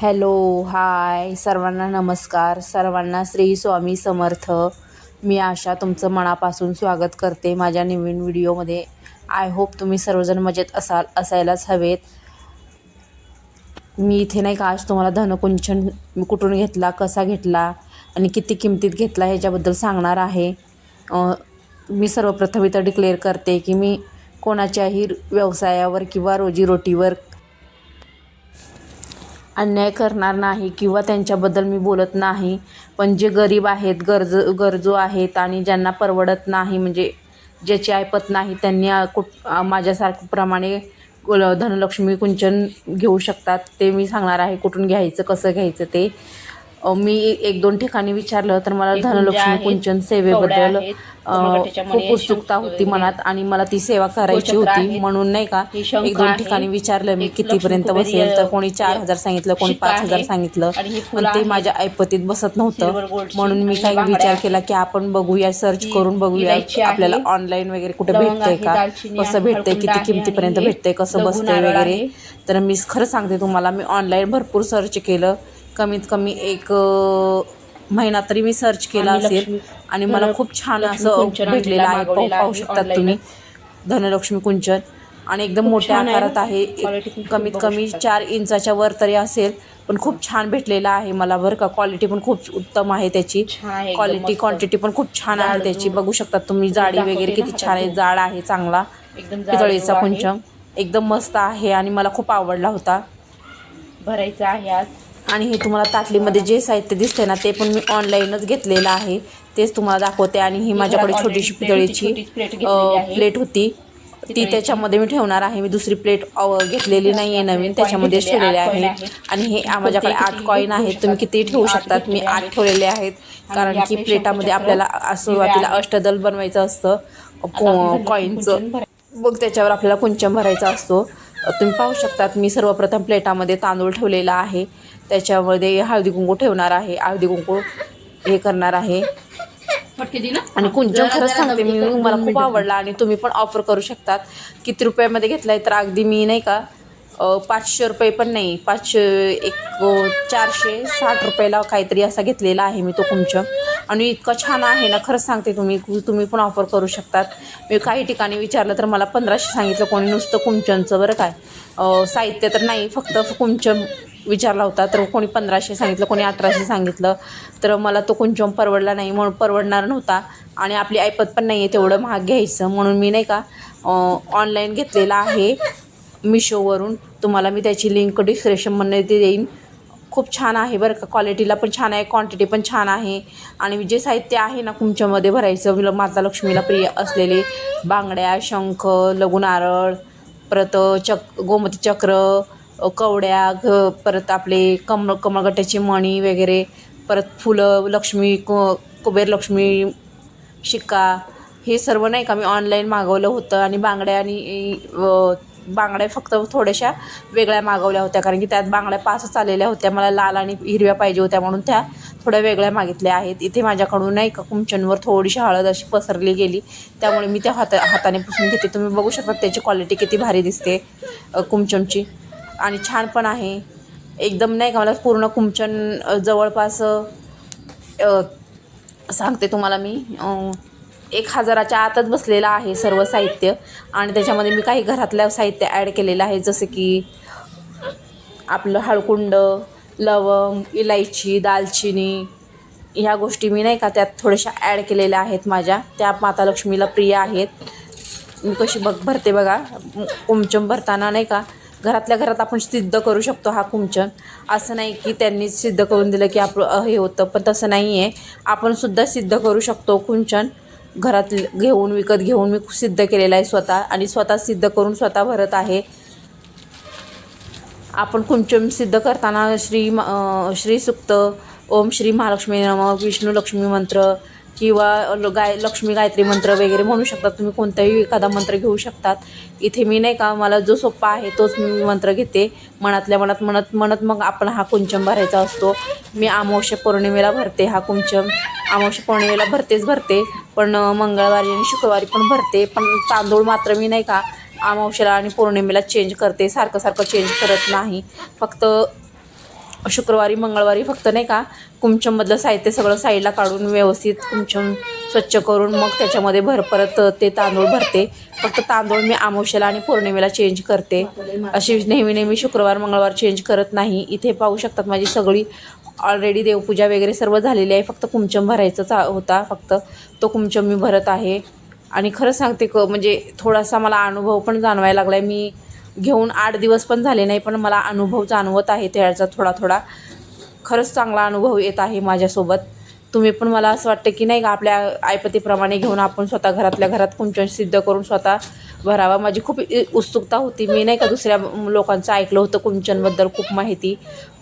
Hello hi. सर्वांना नमस्कार. सर्वांना श्री स्वामी समर्थ. मी आशा तुमचं मनापासून स्वागत करते माझ्या नवीन व्हिडिओमध्ये. आय होप तुम्ही सर्वजण मजेत असाल असायलाच हवेत. मी इथे नाही का आज तुम्हाला धनकुंचन कुठून घेतला कसा घेतला आणि किती किमतीत घेतला ह्याच्याबद्दल सांगणार आहे. मी सर्वप्रथम इथं डिक्लेअर करते की मी कोणाच्याही व्यवसायावर किंवा रोजीरोटीवर अन्याय करणार नाही किंवा त्यांच्याबद्दल मी बोलत नाही. पण जे गरीब आहेत गरज गरजू आहेत आणि ज्यांना परवडत नाही म्हणजे ज्याची ऐपत नाही त्यांनी कुठ माझ्यासारख्याप्रमाणे धनलक्ष्मी कुंचन घेऊ शकतात. ते मी सांगणार आहे कुठून घ्यायचं कसं घ्यायचं ते. मी एक दोन ठिकाणी विचारलं तर मला धनलक्ष्मी कुंचन सेवेबद्दल खूप उत्सुकता होती मनात आणि मला ती सेवा करायची होती. म्हणून नाही का एक दोन ठिकाणी विचारलं मी कितीपर्यंत बसेल तर कोणी चार हजार सांगितलं कोणी पाच हजार सांगितलं. पण ते माझ्या ऐपतीत बसत नव्हतं. म्हणून मी काही विचार. केला की आपण बघूया सर्च करून बघूया. आपल्याला ऑनलाईन वगैरे कुठे भेटतंय का? कसं भेटतंय किती किमतीपर्यंत भेटतंय कसं बसतंय वगैरे. तर मी खरं सांगते तुम्हाला मी ऑनलाईन भरपूर सर्च केलं. कमीत कमी एक महिना तरी मी सर्च केला असेल आणि मला खूप छान असं भेटलेलं आहे पाहू शकतात तुम्ही. धनलक्ष्मी कुंचन आणि एकदम मोठ्या. आकारात आहे कमीत कमी. चार इंचाच्या वर तरी असेल पण खूप छान भेटलेला आहे मला बरं का क्वालिटी पण खूप उत्तम आहे त्याची क्वालिटी. क्वांटिटी पण खूप छान आहे त्याची. बघू शकता तुम्ही जाडी वगैरे किती छान आहे. जाड आहे चांगला पितळेचा. कुंचम एकदम मस्त आहे आणि मला खूप आवडला होता भरायचं आहे आज आणि हे तुम्हाला ताटलीमध्ये जे साहित्य दिसते ना ते पण मी ऑनलाईनच घेतलेलं आहे तेच तुम्हाला दाखवते आणि ही माझ्याकडे छोटीशी पितळेची. प्लेट होती ती. त्याच्यामध्ये मी ठेवणार आहे मी दुसरी प्लेट घेतलेली नाही आहे नवीन घेतलेले, ठेवलेले आहे. आणि हे माझ्याकडे आठ कॉईन आहेत तुम्ही. किती ठेवू शकतात मी आठ. ठेवलेले आहेत कारण की प्लेटामध्ये आपल्याला सुरुवातीला. अष्टदल बनवायचं असतं कॉईनचं. मग त्याच्यावर आपल्याला कुंचम भरायचा असतो तुम्ही पाहू शकतात मी सर्वप्रथम प्लेटामध्ये तांदूळ ठेवलेला आहे त्याच्यामध्ये हळदी कुंकू ठेवणार आहे हळदी कुंकू हे करणार आहे. आणि जरा- खरंच सांगते मी मला खूप. आवडला आणि तुम्ही पण ऑफर करू शकतात. किती रुपयामध्ये घेतलाय तर अगदी मी नाही का पाचशे रुपये पण नाही पाचशे एक चारशे साठ रुपयाला काहीतरी असा घेतलेला आहे मी तो कुंचम आणि इतका छान आहे ना खरंच सांगते तुम्ही तुम्ही पण ऑफर करू शकतात. मी काही ठिकाणी विचारलं तर मला पंधराशे सांगितलं कोणी नुसतं कुंचनचं बरं काय. साहित्य तर नाही फक्त कुंचम विचारला होता. तर कोणी पंधराशे सांगितलं कोणी अठराशे सांगितलं. तर मला तो कुंचम परवडला नाही म्हणून परवडणार नव्हता. आणि आपली ऐपत पण नाही आहे तेवढं महाग घ्यायचं म्हणून मी नाही का ऑनलाईन घेतलेला आहे मिशोवरून तुम्हाला मी त्याची लिंक डिस्क्रिप्शनमध्ये देईन. खूप छान आहे बरं का क्वालिटीला पण छान आहे क्वांटिटी पण छान आहे. आणि जे साहित्य आहे ना कुंचमध्ये भरायचं माता लक्ष्मीला प्रिय असलेले बांगड्या शंख लघुनारळ परत चक गोमती चक्र कवड्या घ परत आपले कमळ कमळगट्याची मणी वगैरे परत फुलं लक्ष्मी कु कुबेर लक्ष्मी शिक्का हे सर्व नाही का मी ऑनलाईन मागवलं होतं आणि बांगड्या आणि बांगड्या फक्त थोड्याशा वेगळ्या मागवल्या होत्या. कारण की त्यात बांगड्या पाचच आलेल्या होत्या. मला लाल आणि हिरव्या पाहिजे होत्या म्हणून त्या थोड्या वेगळ्या मागितल्या आहेत. इथे माझ्याकडून नाही का कुंचनवर थोडीशी हळद अशी पसरली गेली. त्यामुळे मी त्या हाता हाताने पुसून घेते. तुम्ही बघू शकता त्याची क्वालिटी किती भारी दिसते अ, कुंचनची आणि छान पण आहे. एकदम नाही का मला पूर्ण कुंचन जवळपास सांगते तुम्हाला मी एक हजाराच्या आतच बसलेलं आहे सर्व साहित्य. आणि त्याच्यामध्ये मी काही घरातलं साहित्य ॲड केलेलं आहे जसं की आपलं हळकुंड लवंग इलायची दालचिनी ह्या गोष्टी मी नाही का त्यात थोड्याशा ॲड केलेल्या आहेत माझ्या. त्या माता लक्ष्मीला प्रिय आहेत. मी कशी बघ भरते बघा कुमचम भरताना नाही का घरातल्या घरात आपण सिद्ध करू शकतो हा कुंचन. असं नाही की त्यांनी सिद्ध करून दिलं की आपलं हे होतं पण तसं नाही आहे आपण सुद्धा सिद्ध करू शकतो कुंचन. घरात घेऊन विकत घेऊन मी सिद्ध केलेलं आहे स्वतः आणि स्वतः सिद्ध करून स्वतः भरत आहे. आपण कुंचन सिद्ध करताना श्री म- श्री सुक्त ओम श्री महालक्ष्मी नम विष्णू लक्ष्मी मंत्र किंवा ल- गाय लक्ष्मी गायत्री मंत्र वगैरे म्हणू शकतात तुम्ही कोणताही एखादा मंत्र घेऊ शकतात. इथे मी नाही का मला जो सोपा आहे तोच मी मंत्र घेते. मनातल्या मनात म्हणत म्हणत मग आपण हा कुंचम भरायचा असतो. मी अमावस्या पौर्णिमेला भरते हा कुंचम. अमावस्या पौर्णिमेला भरतेच भरते. पण मंगळवारी आणि शुक्रवारी पण भरते. पण तांदूळ मात्र मी नाही का अमावश्याला आणि पौर्णिमेला चेंज करते. सारखं सारखं चेंज करत नाही. फक्त शुक्रवारी मंगळवारी फक्त नाही का कुमचममधलं साहित्य सगळं साईडला काढून व्यवस्थित कुमचम स्वच्छ करून मग त्याच्यामध्ये भर परत ते तांदूळ भरते. फक्त तांदूळ मी आमोशाला आणि पौर्णिमेला चेंज करते. अशी नेहमी नेहमी शुक्रवार मंगळवार चेंज करत नाही. इथे पाहू शकतात माझी सगळी ऑलरेडी देवपूजा वगैरे सर्व झालेली आहे. फक्त कुमचम भरायचाच होता फक्त. तो कुमचम मी भरत आहे. आणि खरं सांगते क म्हणजे थोडासा मला अनुभव पण जाणवायला लागला आहे मी घेऊन आठ दिवस पण झाले नाही पण मला अनुभव जाणवत आहे त्याचा थोडा थोडा खरंच चांगला अनुभव येत आहे माझ्यासोबत. तुम्ही पण मला असं वाटतं की नाही का आपल्या आयपतीप्रमाणे घेऊन आपण स्वतः घरातल्या घरात कुंचन सिद्ध करून स्वतः भरावा. माझी खूप इ- उत्सुकता होती. मी नाही का दुसऱ्या लोकांचं ऐकलं होतं कुंचनबद्दल खूप माहिती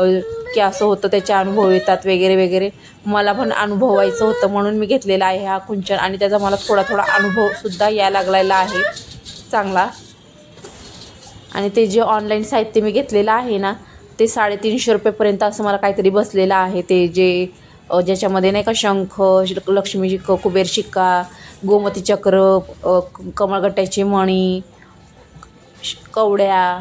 की असं होतं त्याचे अनुभव येतात वगैरे वगैरे. मला पण अनुभवायचं होतं म्हणून मी घेतलेला आहे हा कुंचन आणि त्याचा मला थोडा थोडा अनुभवसुद्धा यायला लागलेला आहे. चांगला. आणि ते जे ऑनलाईन साहित्य मी घेतलेलं आहे ना ते साडेतीनशे रुपयेपर्यंत असं मला काहीतरी बसलेलं आहे. ते जे ज्याच्यामध्ये नाही का शंख लक्ष्मी क- कुबेर शिक्का गोमती चक्र कमळगट्ट्याची मणी कवड्या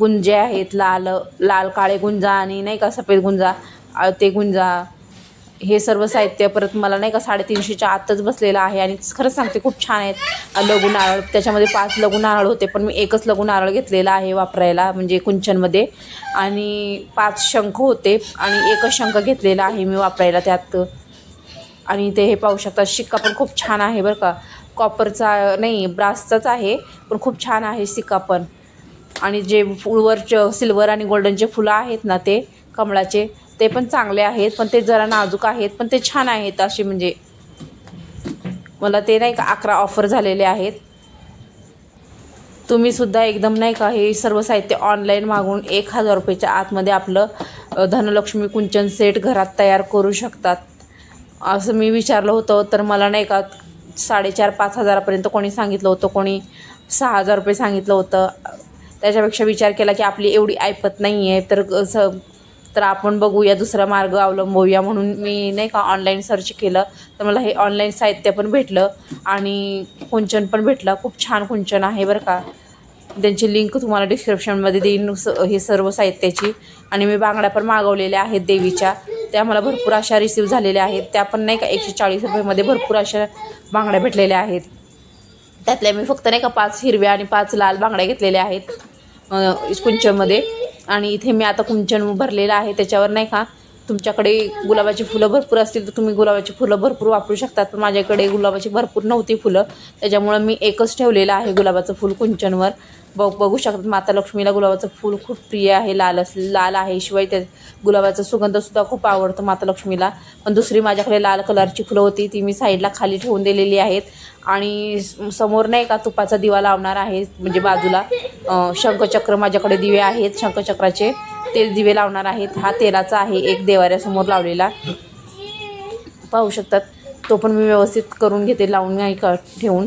गुंजे आहेत लाल लाल काळे गुंजा आणि नाही का सफेद गुंजा ते गुंजा हे सर्व साहित्य परत मला नाही का साडेतीनशेच्या आतच बसलेलं आहे आणि खरंच सांगते खूप छान आहेत. लघु नारळ त्याच्यामध्ये पाच लघु नारळ होते पण मी एकच लघु नारळ घेतलेला आहे वापरायला म्हणजे कुंचनमध्ये. आणि पाच शंख होते आणि एकच शंख घेतलेला आहे मी वापरायला त्यात. आणि ते हे पाहू शकता शिक्का पण खूप छान आहे बरं का. कॉपरचा नाही ब्रासचाच आहे पण खूप छान आहे सिक्का पण. आणि जे फुलवर सिल्वर आणि गोल्डनचे फुलं आहेत ना ते कमळाचे ते पण चांगले आहेत पण ते जरा नाजूक आहेत पण ते छान आहेत असे म्हणजे. मला ते नाही का अकरा ऑफर झालेले आहेत. तुम्ही सुद्धा एकदम नाही का हे सर्व साहित्य ऑनलाईन मागून एक हजार रुपयाच्या आतमध्ये आपलं धनलक्ष्मी कुंचन सेट घरात तयार करू शकतात. असं मी विचारलं होतं तर मला नाही का साडेचार पाच हजारापर्यंत कोणी सांगितलं होतं कोणी सहा हजार रुपये सांगितलं होतं. त्याच्यापेक्षा विचार केला की आपली एवढी ऐपत नाही आहे तर स तर आपण बघूया दुसरा मार्ग अवलंबूया म्हणून मी नाही का ऑनलाईन सर्च केलं. तर मला हे ऑनलाईन साहित्य पण भेटलं आणि कुंचन पण भेटलं. खूप छान कुंचन आहे बरं का. त्यांची लिंक तुम्हाला डिस्क्रिप्शनमध्ये देईन स हे सर्व साहित्याची. आणि मी बांगड्या पण मागवलेल्या आहेत देवीच्या. त्या मला भरपूर अशा रिसीव झालेल्या आहेत. त्या पण नाही का एकशे चाळीस रुपयेमध्ये भरपूर अशा बांगड्या भेटलेल्या आहेत. त्यातल्या मी फक्त नाही का पाच हिरव्या आणि पाच लाल बांगड्या घेतलेल्या आहेत अ, कुंचनमध्ये. आणि इथे मी आता कुंचन भरलेलं आहे त्याच्यावर नाही का तुमच्याकडे गुलाबाची फुलं भरपूर असतील तर तुम्ही गुलाबाची फुलं भरपूर वापरू शकतात पण माझ्याकडे गुलाबाची भरपूर नव्हती फुलं. त्याच्यामुळं मी एकच ठेवलेलं आहे गुलाबाचं फुल कुंचनवर. बघ बघू शकतात माता लक्ष्मीला गुलाबाचं फुल खूप प्रिय आहे. लाल अस लाल आहे. शिवाय त्या गुलाबाचा सुगंधसुद्धा खूप आवडतो माता लक्ष्मीला. पण दुसरी माझ्याकडे लाल कलरची फुलं होती. ती मी साईडला खाली ठेवून दिलेली आहेत. आणि समोर नाही का तुपाचा दिवा लावणार आहे. म्हणजे बाजूला शंखचक्र माझ्याकडे दिवे आहेत. शंखचक्राचे. ते दिवे लावणार आहेत. हा तेलाचा आहे एक देवाऱ्यासमोर लावलेला. पाहू शकतात. तो पण मी व्यवस्थित करून घेते लावून नाही का ठेवून.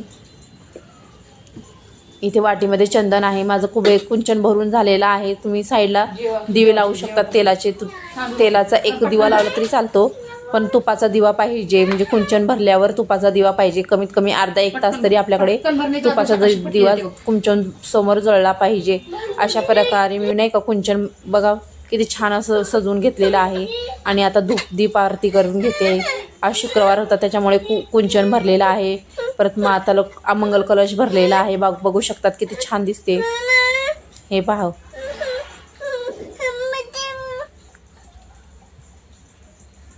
इथे वाटीमध्ये चंदन आहे. माझं कुबे कुंचन भरून झालेलं आहे. तुम्ही साईडला दिवे लावू शकतात तेलाचे. तेलाचा एक दिवा लावला तरी चालतो. पण तुपाचा दिवा पाहिजे म्हणजे कुंचन भरल्यावर तुपाचा दिवा पाहिजे. कमीत कमी अर्धा एक तास तरी आपल्याकडे तुपाचा दिवा कुंचन समोर जळला पाहिजे. अशा प्रकारे मी नाही का कुंचन बघा किती छान असं सजवून घेतलेलं आहे. आणि आता धूप दीप आरती करून घेते. आज शुक्रवार होता त्याच्यामुळे कु कुंचन भरलेलं आहे. परत माता लोक अमंगल कलश भरलेला आहे. बघ बघू शकतात किती छान दिसते. हे पहा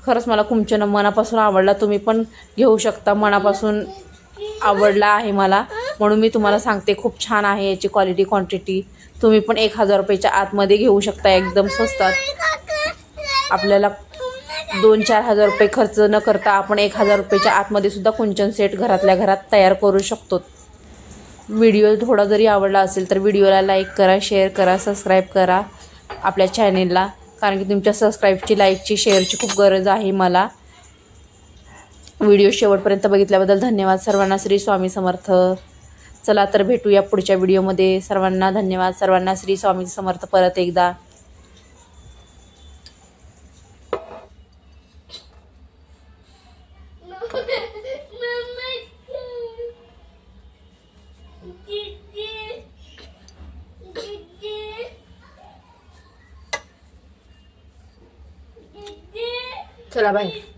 खरंच मला कुमचन मनापासून आवडला. तुम्ही पण घेऊ शकता. मनापासून आवडला आहे मला. म्हणून मी तुम्हाला सांगते खूप छान आहे याची क्वालिटी क्वांटिटी तुम्ही पण एक हजार रुपयाच्या आतमध्ये घेऊ शकता. एकदम स्वस्तात. आपल्याला दोन चार हजार रुपये खर्च न करता आपण एक हजार रुपयाच्या आतमध्ये सुद्धा कुंचन सेट घरातल्या घरात तयार करू शकतो. व्हिडिओ थोडा जरी आवडला असेल तर व्हिडिओला लाईक करा शेअर करा सबस्क्राईब करा. आपल्या चॅनेलला कारण की तुमच्या सबस्क्राईबची लाईकची शेअरची खूप गरज आहे मला. व्हिडिओ शेवटपर्यंत बघितल्याबद्दल धन्यवाद सर्वांना. श्री स्वामी समर्थ. चला तर भेटूया पुढच्या व्हिडिओमध्ये सर्वांना धन्यवाद. सर्वांना श्री स्वामी समर्थ परत एकदा. चला बाहेर